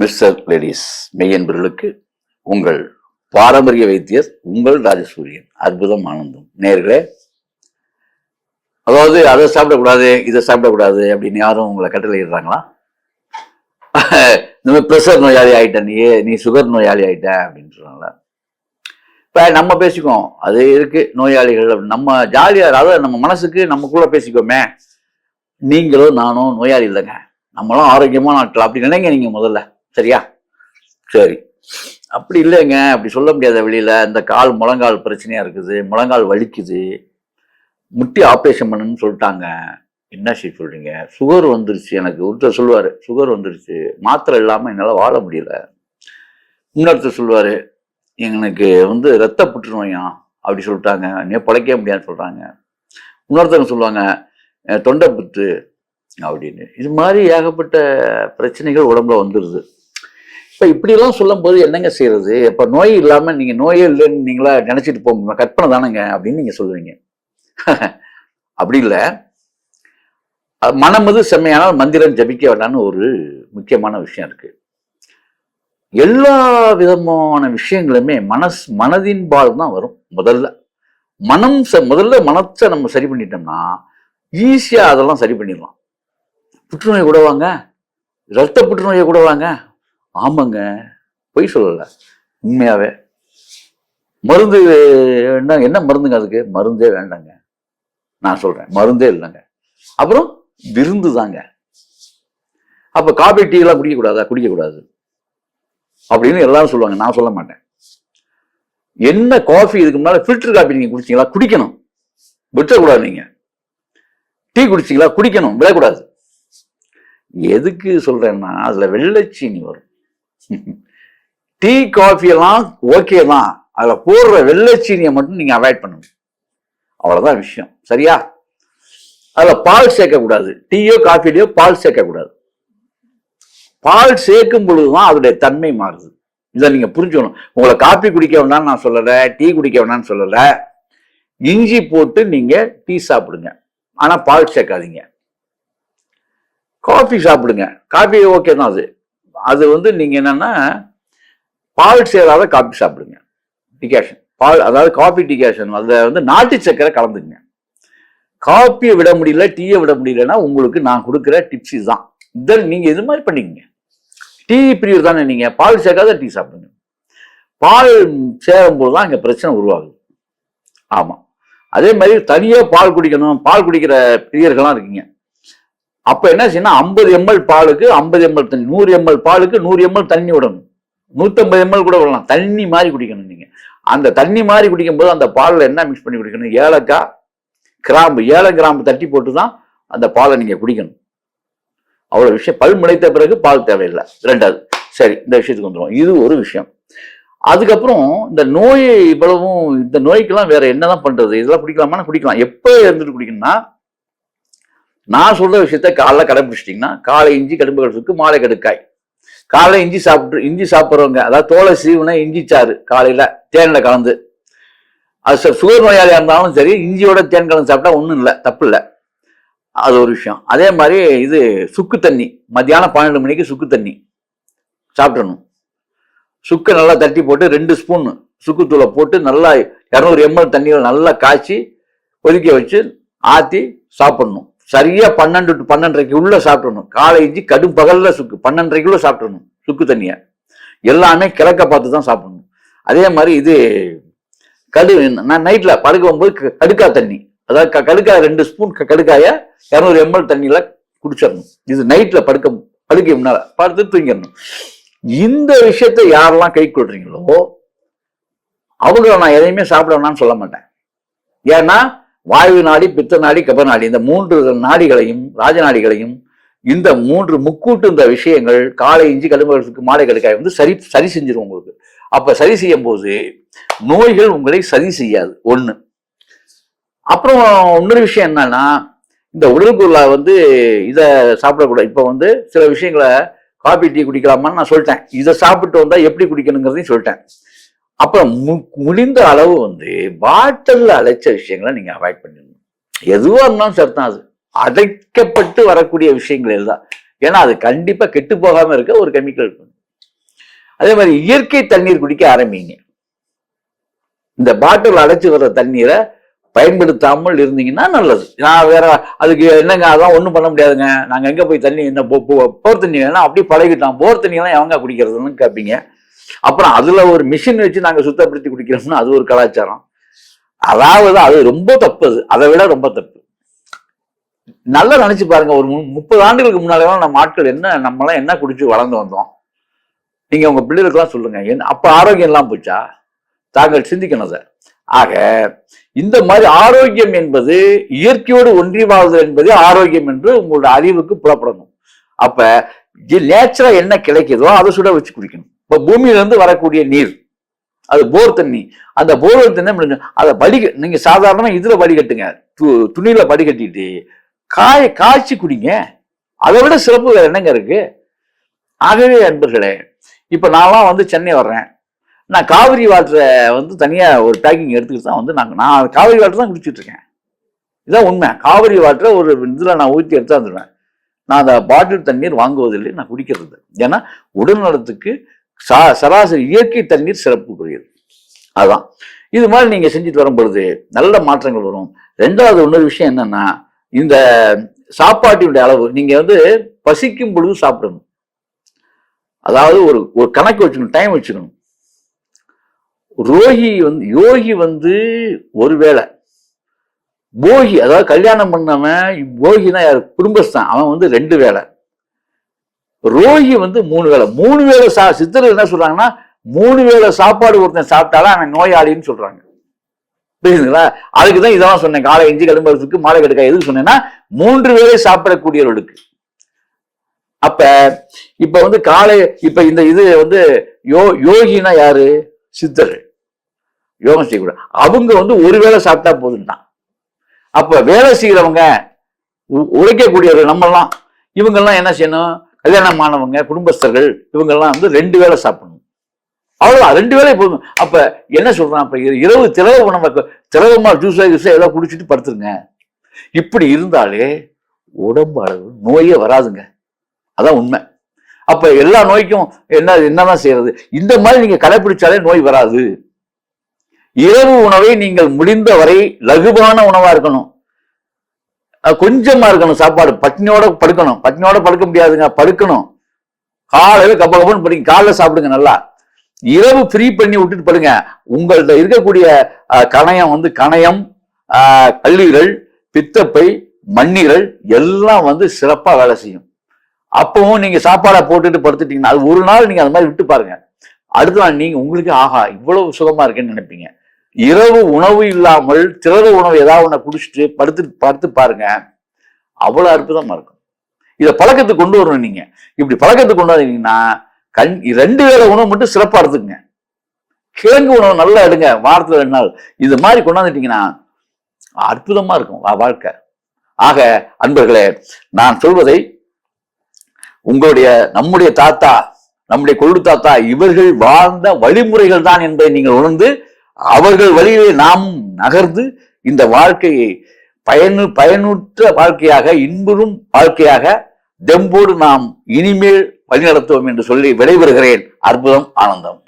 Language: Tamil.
மிஸ்டர் லேடிஸ் மெய்யன்பர்களுக்கு உங்கள் பாரம்பரிய வைத்தியர் உங்கள் ராஜசூரியன். அற்புதம் ஆனந்தம். நேர்களே அதாவது அதை சாப்பிடக்கூடாது இதை சாப்பிடக்கூடாது அப்படின்னு யாரும் உங்களை கட்டளையிடுறாங்களா? இந்த மாதிரி ப்ரெஷர் நோயாளி ஆகிட்ட நீ நீ சுகர் நோயாளி ஆயிட்ட அப்படின்னு இப்போ நம்ம பேசிக்குவோம். அது இருக்கு நோயாளிகள் நம்ம ஜாலியாக அதாவது நம்ம மனசுக்கு நமக்குள்ள பேசிக்கோமே நீங்களும் நானும் நோயாளி இல்லைங்க. நம்மளும் ஆரோக்கியமான ஆட்கள். அப்படி நினைங்க நீங்கள் முதல்ல. சரியா? சரி. அப்படி இல்லைங்க. அப்படி சொல்ல முடியாத வெளியில இந்த கால் முழங்கால் பிரச்சனையா இருக்குது. முழங்கால் வலிக்குது. முட்டி ஆப்ரேஷன் பண்ணுன்னு சொல்லிட்டாங்க. என்ன செய்ய சொல்றீங்க? சுகர் வந்துருச்சு. எனக்கு ஒருத்தர் சொல்லுவாரு. சுகர் வந்துருச்சு. மாத்திரை இல்லாம என்னால் வாழ முடியல. இன்னொருத்தர் சொல்லுவாரு எனக்கு வந்து ரத்த புற்றுநோயா? அப்படி சொல்லிட்டாங்க. நீ பழைக்க முடியாதுன்னு சொல்றாங்க. இன்னொருத்தவங்க சொல்லுவாங்க தொண்டை புற்று அப்படின்னு. இது மாதிரி ஏகப்பட்ட பிரச்சனைகள் உடம்புல வந்துடுது இப்போ இப்படிலாம் சொல்லும்போது என்னங்க செய்யறது? இப்போ நோய் இல்லாமல் நீங்கள் நோயே இல்லைன்னு நீங்களா நினச்சிட்டு போக முடியுமா கற்பனை தானேங்க அப்படின்னு நீங்கள் சொல்லுவீங்க. அப்படி இல்லை. மனமது செம்மையானால் மந்திரம் ஜபிக்க வேண்டாம்னு ஒரு முக்கியமான விஷயம் இருக்கு. எல்லா விதமான விஷயங்களுமே மனஸ் மனதின் பால் தான் வரும் முதல்ல. மனம் ச முதல்ல மனத்தை நம்ம சரி பண்ணிட்டோம்னா ஈஸியாக அதெல்லாம் சரி பண்ணிடலாம். புற்றுநோய் கூட வாங்க. ரத்த புற்றுநோயை கூட வாங்க. ஆமாங்க. பொய் சொல்லலை. உண்மையாவே. மருந்து என்ன என்ன மருந்துங்க அதுக்கு? மருந்தே வேண்டாங்க. நான் சொல்றேன். மருந்தே இல்லைங்க. அப்புறம் விருந்து தாங்க. அப்ப காபி டீ எல்லாம் குடிக்கக்கூடாது? அப்படின்னு எல்லாரும் சொல்லுவாங்க. நான் சொல்ல மாட்டேன். என்ன காஃபி இதுக்கு முன்னால ஃபில்டர் காஃபி நீங்க குடிச்சீங்களா? குடிக்கணும். விட்டுறக்கூடாது நீங்க. டீ குடிச்சிங்களா? குடிக்கணும். விடக்கூடாது. எதுக்கு சொல்றேன்னா அதுல வெள்ளைச்சீனி வரும். டீ காஃபி எல்லாம் ஓகே தான். அதில் போடுற வெள்ளைச்சீனியை மட்டும் நீங்கள் அவாய்ட் பண்ணணும். அவ்வளோதான் விஷயம். சரியா? அதில் பால் சேர்க்கக்கூடாது. டீயோ காஃபிலையோ பால் சேர்க்கக்கூடாது. பால் சேர்க்கும் பொழுது தான் அதோடைய தன்மை மாறுது. இதை நீங்கள் புரிஞ்சுக்கணும். உங்களை காஃபி குடிக்க வேண்டாம்னு நான் சொல்லலை டீ குடிக்க வேண்டாம்னு சொல்லலை. இஞ்சி போட்டு நீங்கள் டீ சாப்பிடுங்க. ஆனால் பால் சேர்க்காதீங்க. காஃபி சாப்பிடுங்க. காஃபி ஓகே தான் அது. அது வந்து நீங்கள் என்னன்னா பால் சேராத காஃபி சாப்பிடுங்க. டிகாஷன் பால் அதாவது காஃபி டிகாஷன் அதில் வந்து நாட்டு சக்கரை கலந்துங்க. காப்பியை விட முடியல டீயை விட முடியலன்னா உங்களுக்கு நான் கொடுக்குற டிப்ஸ் தான் தென் நீங்கள் இது மாதிரி பண்ணிக்கங்க. டீ பிரியர் தானே நீங்கள் பால் சேர்க்காத டீ சாப்பிடுங்க. பால் சேரும்போது தான் இங்கே பிரச்சனை உருவாகுது. ஆமாம் அதே மாதிரி தனியாக பால் குடிக்கணும். பால் குடிக்கிற பிரியர்கள்லாம் இருக்கீங்க. அப்ப என்ன செய்யணும் ஐம்பது எம்எல் பாலுக்கு ஐம்பது எம்எல் தண்ணி நூறு எம்எல் பாலுக்கு நூறு எம்எல் தண்ணி விடணும். நூற்றம்பது எம்எல் கூட விடலாம். தண்ணி மாதிரி குடிக்கணும் நீங்க. அந்த தண்ணி மாதிரி குடிக்கும்போது அந்த பாலில் என்ன மிக்ஸ் பண்ணி குடிக்கணும்? ஏலக்காய் கிராம்பு. ஏழை கிராம்பு தட்டி போட்டு தான் அந்த பாலை நீங்க குடிக்கணும். அவ்வளவு விஷயம். பல் முளைத்த பிறகு பால் தேவையில்லை. ரெண்டாவது. சரி இந்த விஷயத்துக்கு வந்துடும் இது ஒரு விஷயம். அதுக்கப்புறம் இந்த நோயை இவ்வளவும் இந்த நோய்க்கெல்லாம் வேற என்னதான் பண்றது? இதெல்லாம் குடிக்கலாமா குடிக்கலாம். எப்போ இருந்துட்டு குடிக்கணும்னா நான் சொல்ற விஷயத்த காலைல கடைபிடிச்சிட்டிங்கன்னா காலை இஞ்சி கடும்பு கடுப்புக்கு மாலை கடுக்காய். காலை இஞ்சி சாப்பிட்டு இஞ்சி சாப்பிட்றவங்க அதாவது தோலை சீவுனா இஞ்சி சாறு காலையில தேனில் கலந்து. அது சு- சுகர் நோயாளியாக இருந்தாலும் சரி இஞ்சியோட தேன் கலந்து சாப்பிட்டா ஒன்றும் இல்லை தப்பு இல்லை அது ஒரு விஷயம். அதே மாதிரி இது சுக்கு தண்ணி. மத்தியானம் பன்னெண்டு மணிக்கு சுக்கு தண்ணி. சாப்பிடணும். சுக்கை நல்லா தட்டி போட்டு ரெண்டு ஸ்பூன் சுக்குத்தூளை போட்டு நல்லா இரநூறு எம்எல் தண்ணியில் நல்லா காய்ச்சி கொதிக்க வச்சு ஆற்றி சாப்பிடணும். சரியா பன்னெண்டு டு பன்னெண்டரைக்கு உள்ள சாப்பிடணும். காலேஜ் கடும் பகல்ல சுக்கு. பன்னெண்டரைக்குள்ள சாப்பிடணும். சுக்கு தண்ணியை. எல்லாமே கிழக்க பார்த்து தான் சாப்பிடணும். அதே மாதிரி இது கடு நான் நைட்ல படுக்க போகும்போது கடுக்கா தண்ணி. அதாவது க- கடுக்காய் ரெண்டு ஸ்பூன் கடுக்காயை கடுக்காய இரநூறு எம்எல் தண்ணியில குடிச்சிடணும். இது நைட்ல படுக்க படுக்க முன்னால படுத்து தூங்கிடணும். இந்த விஷயத்தை யாரெல்லாம் கை கொள்றீங்களோ அவங்கள நான் எதையுமே சாப்பிட வேணாம்னு சொல்ல மாட்டேன். ஏன்னா வாயு நாடி பித்த நாடி கப நாடி. இந்த மூன்று நாடிகளையும் ராஜநாடிகளையும் இந்த மூன்று முக்கூட்டு இந்த விஷயங்கள் காலை இஞ்சி கடும்புக்கு மாலை கடுக்காய் வந்து சரி சரி செஞ்சிரும் உங்களுக்கு. அப்ப சரி செய்யும் போது நோய்கள் உங்களை சரி செய்யாது. ஒண்ணு. அப்புறம் இன்னொரு விஷயம் என்னன்னா இந்த உடலுக்குள்ள வந்து இதை சாப்பிடக்கூடாது இப்போ வந்து சில விஷயங்களை காபி டீ குடிக்கலாமான்னு நான் சொல்லிட்டேன். இதை சாப்பிட்டு வந்தா எப்படி குடிக்கணுங்கிறதையும் சொல்லிட்டேன். அப்புறம் மு- முடிந்த அளவு வந்து பாட்டில்ல அழைச்ச விஷயங்களை நீங்கள் அவாய்ட் பண்ணிடணும். எதுவாக இருந்தாலும் சரிதான் அது. அடைக்கப்பட்டு வரக்கூடிய விஷயங்கள் எல்லாம். ஏன்னா அது கண்டிப்பாக கெட்டு போகாமல் இருக்க ஒரு கெமிக்கல் அதே மாதிரி இயற்கை தண்ணீர் குடிக்க ஆரம்பிங்க. இந்த பாட்டில் அடைச்சி வர்ற தண்ணீரை பயன்படுத்தாமல் இருந்தீங்கன்னா நல்லது. நான் வேற அதுக்கு என்னங்க அதான் ஒன்றும் பண்ண முடியாதுங்க. நாங்கள் எங்கே போய் தண்ணி என்ன போர் தண்ணி வேணா அப்படியே பழகிட்டோம் போர் தண்ணியெல்லாம் எவங்க குடிக்கிறதுன்னு கேட்பீங்க அப்புறம் அதுல ஒரு மிஷின் வச்சு நாங்க சுத்தப்படுத்தி குடிக்கிறோம்னா அது ஒரு கலாச்சாரம். அதாவது அது ரொம்ப தப்பு அது. அதை விட ரொம்ப தப்பு. நல்லா நினைச்சு பாருங்க ஒரு முப்பது ஆண்டுகளுக்கு முன்னாலலாம் நம்ம ஆட்கள் என்ன நம்மளாம் என்ன குடிச்சு வளர்ந்து வந்தோம்? நீங்க உங்க பிள்ளைகளுக்கெல்லாம் சொல்லுங்க. என்ன அப்ப ஆரோக்கியம் எல்லாம் போச்சா? தாங்கள் சிந்திக்கணும் அதை. ஆக இந்த மாதிரி ஆரோக்கியம் என்பது இயற்கையோடு ஒன்றி வாழ்தல் என்பது ஆரோக்கியம் என்று உங்களோட அறிவுக்கு புலப்படணும். அப்ப நேச்சுரா என்ன கிடைக்குதோ அதை சுட வச்சு குடிக்கணும். இப்போ பூமியிலேருந்து வரக்கூடிய நீர் அது போர் தண்ணி. அந்த போர் தண்ணி அதை வடிக நீங்கள் சாதாரணமா இதில் வடிகட்டுங்க து- துணியில் வடிகட்டிட்டு காய காய்ச்சி குடிங்க. அதை விட சிறப்பு வேறு என்னங்க இருக்கு? ஆகவே அன்பர்களே இப்போ நான்லாம் வந்து சென்னை வர்றேன். நான் காவிரி வாட்டரை வந்து தனியாக ஒரு பேக்கிங் எடுத்துக்கிட்டு தான் வந்து நாங்கள் நான் காவிரி வாட்டர் தான் குடிச்சிட்டு இருக்கேன். இதான் உண்மை. காவிரி வாட்டரை ஒரு இதில் நான் ஊற்றி எடுத்து வந்துடுவேன் நான் அந்த பாட்டில் தண்ணீர் வாங்குவதில்லை நான் குடிக்கிறது. ஏன்னா உடல் நலத்துக்கு சா சராசரி இயற்கை தண்ணீர் சிறப்புக்குரியது அதுதான் இது மாதிரி நீங்கள் செஞ்சுட்டு வரும் பொழுது நல்ல மாற்றங்கள் வரும். ரெண்டாவது இன்னொரு விஷயம் என்னன்னா இந்த சாப்பாட்டினுடைய அளவு நீங்கள் வந்து பசிக்கும் பொழுது சாப்பிடணும். அதாவது ஒரு ஒரு கணக்கு வச்சுக்கணும் டைம் வச்சுக்கணும். ரோகி வந்து யோகி வந்து ஒரு வேளை போகி அதாவது கல்யாணம் பண்ணவன் போகினா யார்? குடும்பஸ்தான். அவன் வந்து ரெண்டு வேளை. ரோகி வந்து மூணு வேளை மூணு வேளை சா சித்தர்கள் என்ன சொல்றாங்கன்னா மூணு வேளை சாப்பாடு ஒருத்தன் சாப்பிட்டாலும் அவன் நோயாளின்னு சொல்றாங்க. புரியுதுங்களா? அதுக்கு தான் இதெல்லாம் சொன்னேன். காலை இஞ்சி கிளம்புறதுக்கு மாலை கெடுக்க எதுக்கு சொன்னேன்னா மூன்று வேளை சாப்பிடக்கூடியவர்களுக்கு. அப்ப இப்ப வந்து காலை இப்ப இந்த இது வந்து யோ யோகினா யாரு? சித்தர் யோகம் செய்யக்கூடாது. அவங்க வந்து ஒரு வேளை சாப்பிட்டா போதும் அப்ப வேலை செய்யறவங்க உ- உழைக்கக்கூடியவர்கள் நம்மெல்லாம். இவங்கெல்லாம் என்ன செய்யணும்? கல்யாணமானவங்க குடும்பஸ்தர்கள் இவங்கெல்லாம் வந்து ரெண்டு வேளை சாப்பிடணும். அவ்வளோதான் ரெண்டு வேலை போதும். அப்போ என்ன சொல்கிறான் அப்போ இரவு திரவ உணவு திரவமா ஜூஸாக ஜூஸாக எல்லாம் குடிச்சிட்டு படுத்துருங்க. இப்படி இருந்தாலே உடம்பு அளவு நோயே வராதுங்க. அதான் உண்மை. அப்போ எல்லா நோய்க்கும் என்ன என்னதான் செய்யறது? இந்த மாதிரி நீங்கள் கடைபிடிச்சாலே நோய் வராது. இரவு உணவை நீங்கள் முடிந்த வரை லகுவான உணவாக இருக்கணும். கொஞ்சமா இருக்கணும் சாப்பாடு. பட்னியோட படுக்கணும். பட்னியோட படுக்க முடியாதுங்க படுக்கணும். காலையில கப்ப கப்பன்னு படிங்க காலைல சாப்பிடுங்க நல்லா. இரவு ஃப்ரீ பண்ணி விட்டுட்டு படுங்க. உங்கள்கிட்ட இருக்கக்கூடிய கணையம் வந்து கணையம் கல்லீரல் பித்தப்பை மண்ணீரல் எல்லாம் வந்து சிறப்பா வேலை செய்யும். அப்பவும் நீங்க சாப்பாடை போட்டுட்டு படுத்துட்டீங்கன்னா அது ஒரு நாள் நீங்க அது மாதிரி விட்டு பாருங்க. அடுத்த நாள் நீங்க உங்களுக்கு ஆஹா இவ்வளவு சுகமா இருக்குன்னு நினைப்பீங்க. இரவு உணவு இல்லாமல் திரவ உணவு ஏதாவது ஒன்று குடிச்சிட்டு படுத்து படுத்து பாருங்க. அவ்வளோ அற்புதமாக இருக்கும். இதை பழக்கத்துக்கு கொண்டு வரணும் நீங்கள் இப்படி பழக்கத்துக்கு கொண்டு வந்தீங்கன்னா கண் ரெண்டு வேளை உணவு மட்டும் சிறப்பாக எடுத்துக்கங்க. கிழங்கு உணவு நல்லா எடுங்க வாரத்தில் ரெண்டு நாள். இது மாதிரி கொண்டாந்துட்டீங்கன்னா அற்புதமாக இருக்கும் வா- வாழ்க்கை. ஆக அன்பர்களே நான் சொல்வதை உங்களுடைய நம்முடைய தாத்தா நம்முடைய கொள்ளு தாத்தா இவர்கள் வாழ்ந்த வழிமுறைகள் தான் என்பதை நீங்கள் உணர்ந்து அவர்கள் வழியிலே நாம் நகர்ந்து இந்த வாழ்க்கையை பயனு பயனுற்ற வாழ்க்கையாக இன்புறும் வாழ்க்கையாக தெம்போடு நாம் இனிமேல் வழிநடத்துவோம் என்று சொல்லி விடைபெறுகிறேன். அற்புதம் ஆனந்தம்.